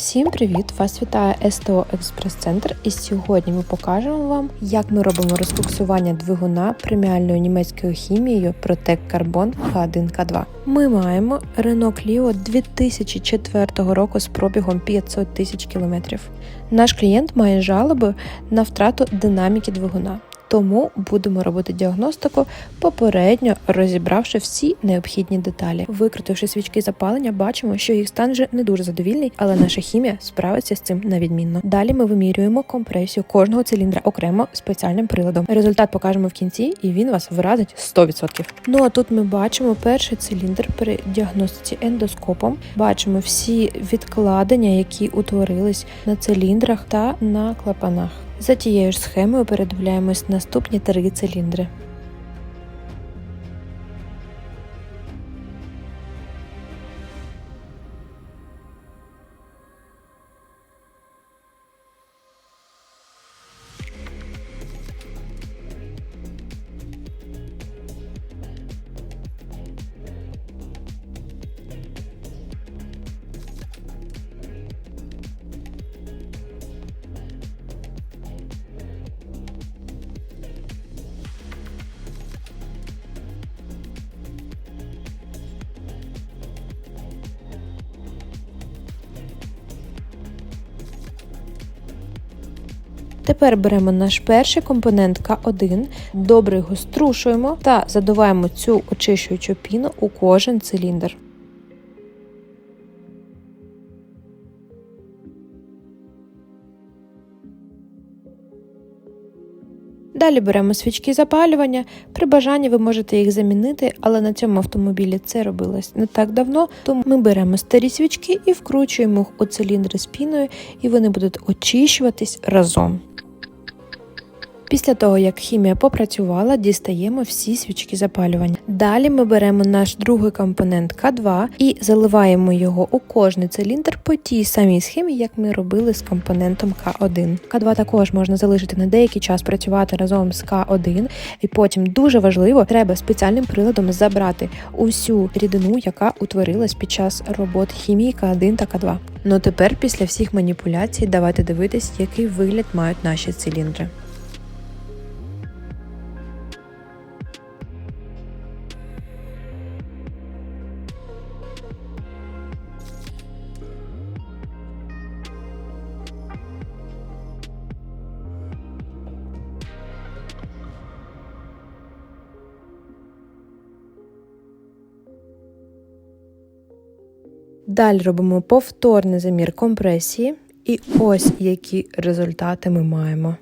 Всім привіт! Вас вітає СТО Експрес Центр, і сьогодні ми покажемо вам, як ми робимо розкоксування двигуна преміальною німецькою хімією Protec Carbon K1K2. Ми маємо Renault Clio 2004 року з пробігом 500 тисяч кілометрів. Наш клієнт має жалоби на втрату динаміки двигуна. Тому будемо робити діагностику, попередньо розібравши всі необхідні деталі. Викрутивши свічки запалення, бачимо, що їх стан вже не дуже задовільний, але наша хімія справиться з цим на відмінно. Далі ми вимірюємо компресію кожного циліндра окремо спеціальним приладом. Результат покажемо в кінці, і він вас вразить 100%. Ну а тут ми бачимо перший циліндр при діагностиці ендоскопом. Бачимо всі відкладення, які утворились на циліндрах та на клапанах. За тією ж схемою передивляємось наступні три циліндри. Тепер беремо наш перший компонент К1, добре його струшуємо та задуваємо цю очищуючу піну у кожен циліндр. Далі беремо свічки запалювання. При бажанні ви можете їх замінити, але на цьому автомобілі це робилось не так давно. Тому ми беремо старі свічки і вкручуємо їх у циліндри з піною, і вони будуть очищуватись разом. Після того, як хімія попрацювала, дістаємо всі свічки запалювання. Далі ми беремо наш другий компонент К2 і заливаємо його у кожний циліндр по тій самій схемі, як ми робили з компонентом К1. К2 також можна залишити на деякий час працювати разом з К1, і потім дуже важливо, треба спеціальним приладом забрати усю рідину, яка утворилась під час роботи хімії К1 та К2. Ну тепер, після всіх маніпуляцій, давайте дивитись, який вигляд мають наші циліндри. Далі робимо повторний замір компресії, і ось які результати ми маємо.